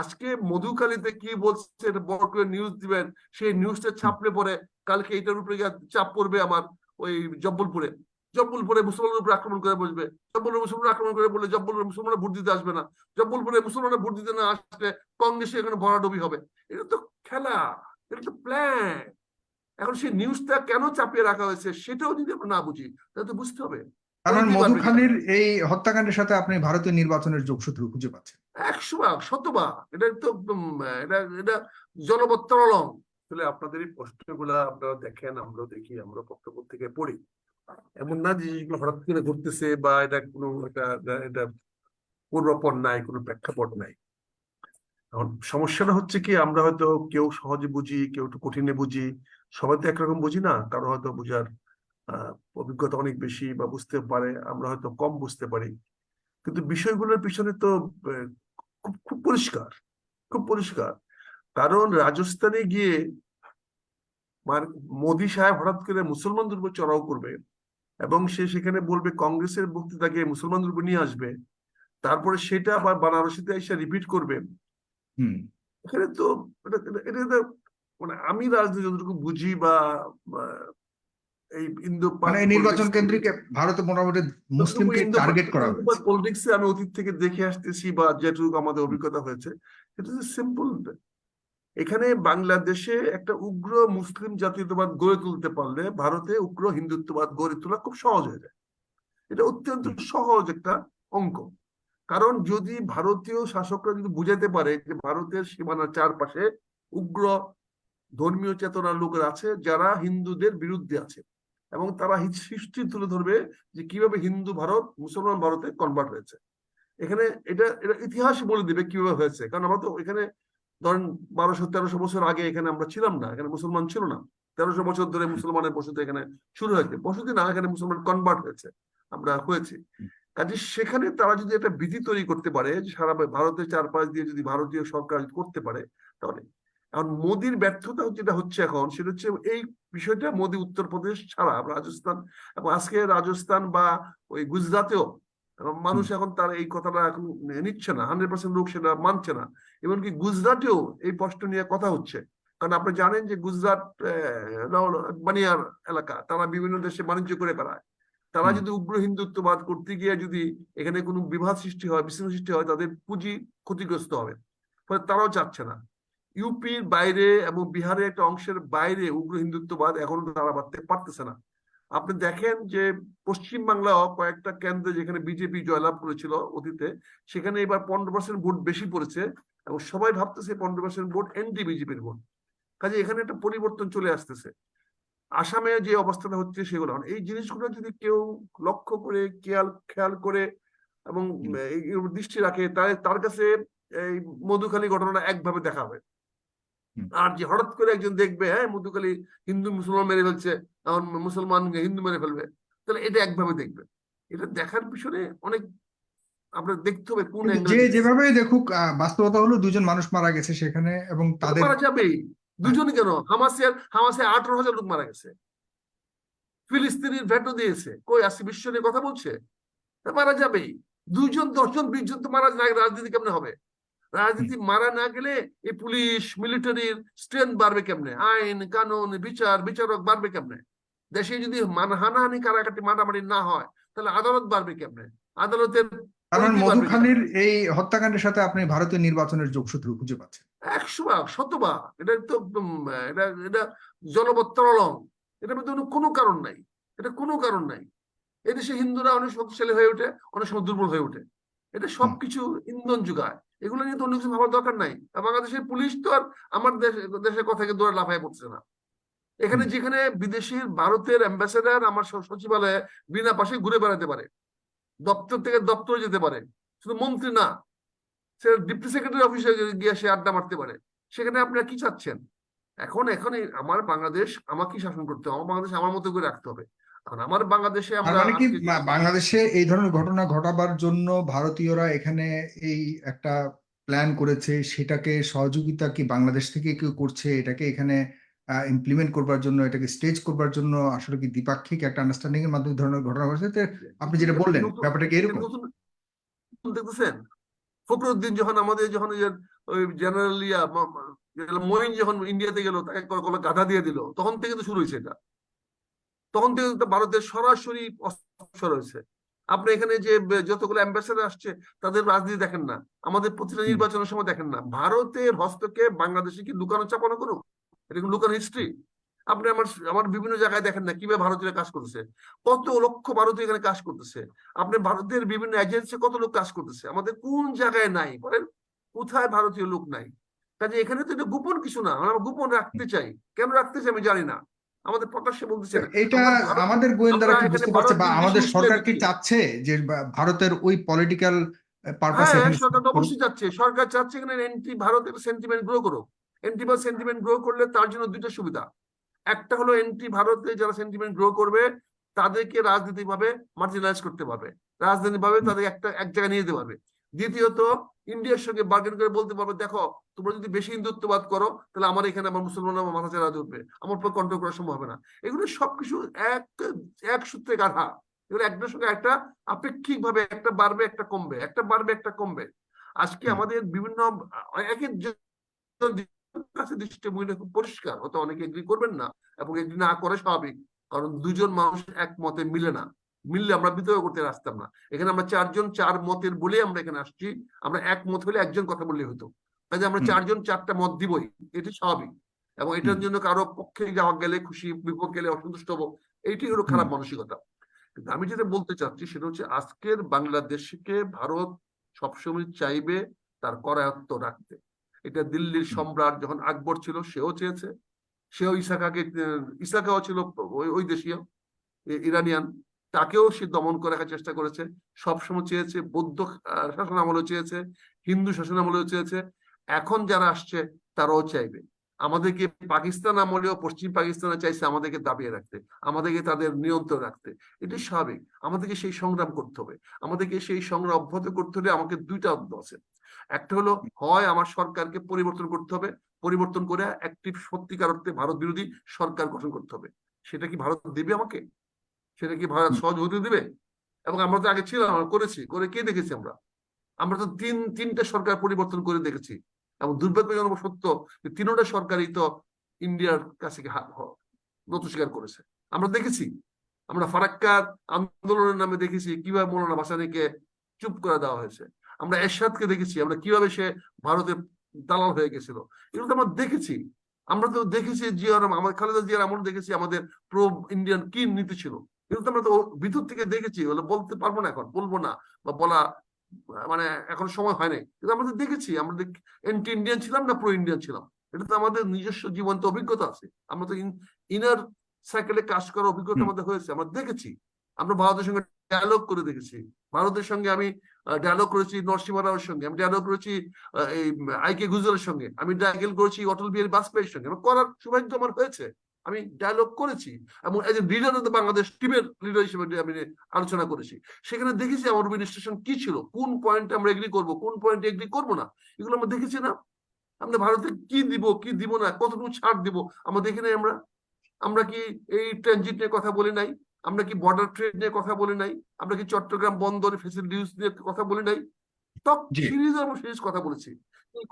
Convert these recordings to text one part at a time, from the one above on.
আজকে মধুখালীতে কি বলছে এটা বড় করে নিউজ দিবেন সেই নিউজটা ছাপলে পরে কালকে এটার উপরে চাপ পড়বে আমার ওই জব্বলপুরে। জব্বলপুরে মুসলমানের উপরে আক্রমণ করে বসবে। জব্বলপুরে মুসলমান আক্রমণ করে বলে জব্বলপুরে মুসলমানরা ভোট দিতে আসবে না। জব্বলপুরে মুসলমানরা ভোট দিতে না আসলে কংগ্রেসে এখানে ভরাডুবি হবে। এটা তো খেলা এটা তো প্ল্যান এখন সেই নিউজটা কেন চাপিয়ে রাখা হয়েছে সেটাও যদি আমরা না বুঝি তাহলে তো বুঝতে হবে। কারণ মধুখালীর এই হত্যাকাণ্ডের সাথে আপনি ভারতীয় নির্বাচনের যোগসূত্র খুঁজে পাচ্ছেন। একশো ভাগ শতভাগ এটা তো এটা এটা জনবত্তরলং আসলে আপনাদের এই প্রশ্নগুলা আপনারা দেখেন, আমরাও দেখি, আমরা পত্রপত্রিকায় পড়ি। এমন না জিনিসগুলো হঠাৎ করে ঘটতেছে বা এটা কোনো এটা এটা পূর্বাপর নাই, কোনো প্রেক্ষাপট নাই। এখন সমস্যাটা হচ্ছে কি, আমরা হয়তো কেউ সহজে বুঝি, কেউ একটু কঠিনে বুঝি। সবাই তো একরকম বুঝি না। কারও হয়তো বুঝার অভিজ্ঞতা অনেক বেশি বা বুঝতে পারে। আমরা হয়তো কম বুঝতে পারি। কিন্তু বিষয়গুলোর পিছনে তো খুব খুব পরিষ্কার খুব পরিষ্কার। কারণ রাজস্থানে গিয়ে মোদি সাহেব হঠাৎ করে মুসলমানদের উপর চড়াও করবে এবং সে সেখানে বলবে কংগ্রেসের বক্তৃতাকে মুসলমানদের উপর নিয়ে আসবে। তারপরে সেটা আবার বানারসিতে এসে রিপিট করবে। হুম। এখানে তো এটা মানে আমি রাজনীতি যতটুকু বুঝি বা এই ইন্দো মানে নির্বাচন কেন্দ্রিক ভারতে মোটামুটি মুসলিমকে টার্গেট করা হয়েছে। পলিটিক্সে আমি অতীত থেকে দেখে আসতেছি বা যেটুকু আমাদের অভিজ্ঞতা হয়েছে এটা সিম্পল এখানে বাংলাদেশে একটা উগ্র মুসলিম জাতীয়তাবাদ গড়ে তুলতে পারলে ভারতে উগ্র হিন্দুত্ববাদ গড়ে তোলা খুব সহজ হয়ে যায়। এটা অত্যন্ত সহজ একটা অঙ্ক। কারণ যদি ভারতীয় শাসকরা যদি বুঝাতে পারে যে ভারতের সীমানার চারপাশে উগ্র ধর্মীয় চেতনার লোকের আছে যারা হিন্দুদের বিরুদ্ধে আছে এবং তারা হিস্ট্রি তুলে ধরবে যে কীভাবে হিন্দু ভারত, মুসলমান ভারতে কনভার্ট হয়েছে। এখানে এটা এটা ইতিহাস বলে দিবে কীভাবে হয়েছে। কারণ আমরা তো এখানে ধরেন বারোশো, তেরোশো বছর আগে এখানে আমরা ছিলাম না, এখানে মুসলমান ছিল না। তেরোশো বছর ধরে মুসলমানের বসতি এখানে শুরু হয়েছে। বসতি না, এখানে মুসলমান কনভার্ট হয়েছে। আমরা হয়েছি। কাজে সেখানে তারা যদি একটা ভীতি তৈরি করতে পারে সারা ভারতের চারপাশ দিয়ে যদি ভারতীয় সরকার করতে পারে, তাহলে এখন মোদির ব্যর্থতা যেটা হচ্ছে এখন সেটা হচ্ছে এই বিষয়টা মোদি উত্তরপ্রদেশ ছাড়া রাজস্থান এবং আজকে রাজস্থান বা ওই গুজরাটেও মানুষ এখন তার এই কথাটা এখন নিচ্ছে না হান্ড্রেড পার্সেন্ট লোক সেটা মানছে না। এমনকি গুজরাটেও এই প্রশ্ন নিয়ে কথা হচ্ছে। কারণ আপনি জানেন যে গুজরাট বানিয়ার এলাকা তারা বিভিন্ন দেশে বাণিজ্য করে বেড়ায়। তারা যদি উগ্র হিন্দুত্ববাদ করতে গিয়ে যদি এখানে কোনো বিভাদ সৃষ্টি হয় বিশৃঙ্খলা সৃষ্টি হয় তাদের পুঁজি ক্ষতিগ্রস্ত হবে। ফলে তারাও চাচ্ছে না। ইউপির বাইরে এবং বিহারের একটা অংশের বাইরে উগ্র হিন্দুত্ববাদ এখনও তারা বাড়তে পারতেছে না। আপনি দেখেন যে পশ্চিম বাংলাও কয়েকটা কেন্দ্রে যেখানে বিজেপি জয়লাভ করেছিল অতীতে সেখানে এবার পনেরো পার্সেন্ট ভোট বেশি পড়েছে এবং সবাই ভাবতেছে পনেরো পার্সেন্ট ভোট এনডি বিজেপির ভোট। কাজে এখানে একটা পরিবর্তন চলে আসতেছে। আসামে যে অবস্থাটা হচ্ছে সেগুলো। এই জিনিসগুলো যদি কেউ লক্ষ্য করে খেয়াল খেয়াল করে এবং দৃষ্টি রাখে তার তার কাছে এই মধুখালী ঘটনাটা একভাবে দেখা হবে হুম। আর যে হঠাৎ করে একজন দেখবে হ্যাঁ মধুখালী হিন্দু মুসলমান মেরে ফেলছে এখন মুসলমান হিন্দু মেরে ফেলবে তাহলে এটা একভাবে দেখবে। এটা দেখার পিছনে অনেক আপনার দেখতে হবে কোন যে যেভাবে দেখুক বাস্তবতা হলো দুজন মানুষ মারা গেছে সেখানে এবং তাদের মারা যাবেই। দুজন কেন? হামাসের হামাসে আঠারো হাজার লোক মারা গেছে। ফিলিস্তিনির ভেটো দিয়েছে। কই আসি বিশ্ব নিয়ে কথা বলছে? তা মারা যাবেই। দুইজন দশজন বিশ জন তো মারা যায় রাজনীতি কেমনে হবে? রাজনীতি মারা না গেলে এই পুলিশ মিলিটারির স্ট্রেংথ বাড়বে কেমনে? আইন কানুন বিচার বিচারক বাড়বে কেমনে? দেশে যদি হানাহানি কারাকাটি মারামারি না হয় তাহলে আদালত বাড়বে কেমনে? আদালতের কারণ মধুখালীর এই হত্যাকাণ্ডের সাথে আপনি ভারতীয় নির্বাচনের যোগসূত্র খুঁজে পাচ্ছেন। একশো ভাগ শতভাগ এটা তো একদম, এটা এটা জনবত্তরলং এটার মধ্যে কোনো- কোনো কারণ নাই। এটা কোনো কারণ নাই। এদেশে হিন্দুরা অনেক শক্তিশালী হয়ে ওঠে অনেক সময় দুর্বল হয়ে ওঠে। এটা সবকিছু ইন্ধন যোগায়। এগুলো নিয়ে তো অন্য কিছু ভাবার দরকার নাই। বাংলাদেশের পুলিশ তো আর আমার দেশ দেশের কথা থেকে দৌড়ে লাফায় পড়ছে না। এখানে যেখানে বিদেশি ভারতের অ্যাম্বাসেডার আমার সচিবালয়ে বিনা পাশে ঘুরে বেড়াতে পারে। দপ্তর থেকে দপ্তরে যেতে পারে। শুধু মন্ত্রী না সে ডিপ্টি সেক্রেটারি অফিসে গিয়ে সে আড্ডা মারতে পারে সেখানে আপনারা কি চাচ্ছেন? এখন এখন আমার বাংলাদেশ আমাকে শাসন করতে হবে। আমার বাংলাদেশ আমার মতো করে রাখতে হবে। এখন আমার বাংলাদেশে আমরা মানে কি বাংলাদেশে এই ধরনের ঘটনা ঘটাবার জন্য ভারতীয়রা এখানে এই একটা প্ল্যান করেছে সেটাকে সহযোগিতা কি বাংলাদেশ থেকে কেউ করছে এটাকে এখানে ইমপ্লিমেন্ট করবার জন্য এটাকে স্টেজ করবার জন্য আসলে কি দ্বিপাক্ষিক একটা আন্ডারস্ট্যান্ডিং এর মাধ্যমে ধরনের ঘটনা ঘটেছে? আপনি যেটা বললেন ব্যাপারটা কি এরকম? দেখতেছেন? ফখরুদ্দিন যখন আমাদের যখন ওই জেনারেল ইয়া ম- ম- মঈন যখন ইন্ডিয়াতে গেল তাকে গাধা দিয়ে দিল তখন থেকে তো শুরু হয়েছে এটা। তখন থেকে ভারতের সরাসরি রয়েছে। আপনি এখানে যে যতগুলো অ্যাম্বাসেডার আসছে তাদের রাজনীতি দেখেন না। আমাদের প্রতিটা নির্বাচনের সময় দেখেন না। ভারতের হস্তক্ষেপ বাংলাদেশে কি লুকানো চাপানো কোনো? এটা লুকানো হিস্ট্রি আপনি আমার আমার বিভিন্ন জায়গায় দেখেন না কীভাবে ভারতীয় কাজ করতেছে। কত লক্ষ ভারতীয় এখানে কাজ করতেছে। আপনি ভারতের বিভিন্ন এজেন্সি কত লোক কাজ করতেছে? আমাদের কোন জায়গায় নাই? বলেন কোথায় ভারতীয় লোক নাই? কাজে এখানে তো এটা গোপন কিছু না। আমরা গোপন রাখতে চাই। কেন রাখতে চাই আমি জানি না। আমাদের প্রকাশ্যে বলতেছে এটা আমাদের গোয়েন্দারা কি বুঝতে পারছে বা আমাদের সরকার কি চাচ্ছে যে ভারতের ওই পলিটিক্যাল পারপাস সরকার অবশ্যই যাচ্ছে সরকার চাচ্ছে এখানে এন্টি ভারতের সেন্টিমেন্ট গ্রো করুক। এন্টি ভারত সেন্টিমেন্ট গ্রো করলে তার জন্য দুইটা সুবিধা। একটা হলো এন্টি ভারতে যারা সেন্টিমেন্ট গ্রো করবে তাদেরকে রাজনৈতিকভাবে মার্জিনালাইজ করতে পারবে। রাজনৈতিক ভাবে তাদের একটা এক জায়গায় নিয়ে যেতে পারবে। দ্বিতীয়ত ইন্ডিয়ার সঙ্গে বার্গেন করে বলতে পারবে দেখো তোমরা যদি বেশি হিন্দুত্ববাদ করো তাহলে আমার এখানে আমার মুসলমান আমার মাথা চারা উঠবে আমার উপর কন্ট্রোল করা সম্ভব হবে না। এগুলো সবকিছু এক এক সূত্রে গাধা। এগুলো একটার সঙ্গে একটা আপেক্ষিক ভাবে একটা বাড়বে একটা কমবে একটা বাড়বে একটা কমবে। আজকে আমাদের বিভিন্ন একের কাছে খুব পরিষ্কার হয়তো অনেকে এগ্রি করবেন না এবং এগ্রি না করে স্বাভাবিক কারণ দুজন মানুষ একমতে মিলে না। মিললে আমরা বিতর্ক করতে আসতাম না। এখানে আমরা চারজন চার মতের বলে আমরা এখানে আসছি। আমরা এক মত হলে একজন কথা বললে হতো। কাজে আমরা চারজন চারটা মত দিবই। এটি স্বাভাবিক। এবং এটার জন্য কারও পক্ষে যাওয়া গেলে খুশি বিপক্ষে গেলে অসন্তুষ্ট হব এইটি হলো খারাপ মানসিকতা। কিন্তু আমি যেটা বলতে চাচ্ছি সেটা হচ্ছে আজকের বাংলাদেশকে ভারত সবসময় চাইবে তার করায়ত্ত রাখতে। এটা দিল্লির সম্রাট যখন আকবর ছিল সেও চেয়েছে। সেও ইসাকাকে ইসাকাও ছিল ওই দেশীয় ইরানিয়ান। তাকেও সে দমন করে রাখার চেষ্টা করেছে। সবসময় চেয়েছে, বৌদ্ধ শাসন আমলেও চেয়েছে, হিন্দু শাসন আমলেও চেয়েছে। এখন যারা আসছে, তারাও চাইবে। আমাদেরকে পাকিস্তান আমলেও পশ্চিম পাকিস্তানে চাইছে আমাদেরকে দাবিয়ে রাখতে, আমাদেরকে তাদের নিয়ন্ত্রণ রাখতে। এটি স্বাভাবিক। আমাদেরকে সেই সংগ্রাম করতে হবে। আমাদেরকে সেই সংগ্রাম অব্যাহত করতে হলে আমাকে দুইটা অব্দ আছে। একটা হলো, হয় আমার সরকারকে পরিবর্তন করতে হবে, পরিবর্তন করে একটি সত্যিকার অর্থে ভারত বিরোধী সরকার গঠন করতে হবে। সেটা কি ভারত দেবে আমাকে? সেটা কি ভারত সহজ হতে দেবে? এবং আমরা তো আগে ছিলাম আমরা করেছি। করে কে দেখেছি আমরা? আমরা তো তিন তিনটা সরকার পরিবর্তন করে দেখেছি। এবং দুর্ভাগ্যজনক সত্য যে তিনোটা সরকারই তো ইন্ডিয়ার কাছে নত স্বীকার করেছে। আমরা দেখেছি। আমরা ফারাক্কার আন্দোলনের নামে দেখেছি কীভাবে মৌলানা ভাসানীকে চুপ করে দেওয়া হয়েছে। আমরা এরশাদকে দেখেছি। আমরা কীভাবে সে ভারতের দালাল হয়ে গেছিল। এগুলো তো আমরা দেখেছি। আমরা তো দেখেছি জিয়ার আমাদের খালেদা জিয়ার আমল দেখেছি। আমাদের প্রো ইন্ডিয়ান কি নীতি ছিল। এগুলো তো আমরা তো ভিতর থেকে দেখেছি বলে বলতে পারব না এখন বলব না বা বলা মানে এখন সময় হয় নাই। কিন্তু আমরা তো দেখেছি আমরা এন্টি ইন্ডিয়ান ছিলাম না প্রো ইন্ডিয়ান ছিলাম। এটা তো আমাদের নিজস্ব জীবন্ত অভিজ্ঞতা আছে। আমরা তো ইনার সাইকেলে কাজ করার অভিজ্ঞতা আমাদের হয়েছে আমরা দেখেছি। আমরা ভারতের সঙ্গে ডায়ালগ করে দেখেছি। ভারতের সঙ্গে আমি ডায়ালগ করেছি নরসিংহ রাওয়ের সঙ্গে আমি ডায়ালগ করেছি এই আইকে গুজরের সঙ্গে আমি ডায়ালগ করেছি অটল বিহারী বাজপেয়ীর সঙ্গে। আমার করার সৌভাগ্য আমার হয়েছে। আমি ডায়লগ করেছি এবং as a leader of the Bangladesh টিমের লিডার হিসেবে আমি আলোচনা করেছি। সেখানে দেখেছি আমার অ্যাডমিনিস্ট্রেশন কি ছিল কোন পয়েন্টে আমরা এগ্রি করব কোন পয়েন্টে এগ্রি করব না এগুলো আমরা দেখেছি না। আমরা ভারতে কি দিব কি দিব না কতটুকু ছাড় দিব আমরা দেখি নাই আমরা আমরা কি এই ট্রানজিট নিয়ে কথা বলি নাই আমরা কি বর্ডার ট্রেড নিয়ে কথা বলি নাই আমরা কি চট্টগ্রাম বন্দর ফেসিলিটিস নিয়ে কথা বলি নাই? জি। সিরিজ আমরা সিরিজ কথা বলেছি।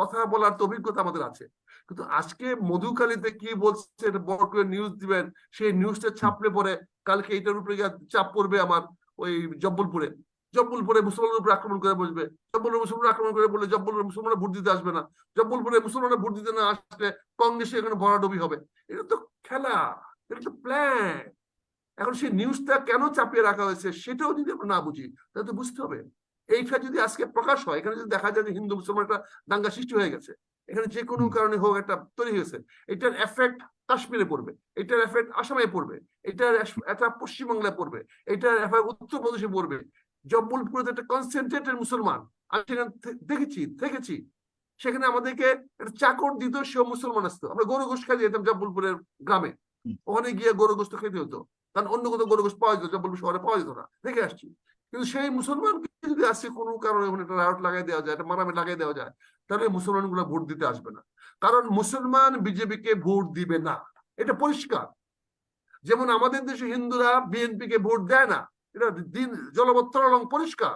কথা বলার তো অভিজ্ঞতা আমাদের আছে। কিন্তু আজকে মধুকালীতে কি বলছে বড় করে নিউজ দিবেন, সেই নিউজটা ছাপলে পরে কালকে এটার উপরে চাপ পড়বে আমার ওই জব্বলপুরে। জব্বলপুরে মুসলমানের উপরে আক্রমণ করে বসবে। জব্বলপুরে মুসলমান আক্রমণ করে বলে জব্বলপুরে মুসলমানরা ভোট দিতে আসবে না। জব্বলপুরে মুসলমানরা ভোট দিতে না আসলে কংগ্রেসে এখানে ভরাডুবি হবে। এটা তো খেলা, এটা তো প্ল্যান এখন সেই নিউজটা কেন চাপিয়ে রাখা হয়েছে সেটাও যদি আমরা না বুঝি, তাহলে তো বুঝতে হবে। এইটা যদি আজকে প্রকাশ হয় এখানে যদি দেখা যায় যে হিন্দু মুসলমান একটা দাঙ্গা সৃষ্টি হয়ে গেছে এখানে যে কোনো কারণে হোক একটা তৈরি হয়েছে এটার এফেক্ট কাশ্মীরে পড়বে এটার এফেক্ট আসামে পড়বে এটার একটা পশ্চিমবাংলায় পড়বে এটার এফেক্ট উত্তরপ্রদেশে পড়বে। জব্বলপুরে একটা কনসেন্ট্রেটেড মুসলমান আমি সেখানে দেখেছি দেখেছি সেখানে আমাদেরকে একটা চাকর দিত সেও মুসলমান আসতো। আমরা গরু গোশ খাই যেতাম জব্বলপুরের গ্রামে ওখানে গিয়ে গরু গোস্ত খেতে হতো কারণ অন্য কোথাও গরু গোস্ত পাওয়া যেত জব্বলপুর শহরে পাওয়া যেত না দেখে আসছি। কিন্তু সেই মুসলমানকে যদি আজকে কোনো কারণে একটা রাউট লাগাই দেওয়া যায় একটা মারামে লাগাই দেওয়া যায়, তাহলে মুসলমানগুলো ভোট দিতে আসবে না। কারণ মুসলমান বিজেপিকে ভোট দিবে না। এটা পরিষ্কার। যেমন আমাদের দেশে হিন্দুরা বিএনপি কে ভোট দেয় না, এটা দিন জলবত্তর পরিষ্কার।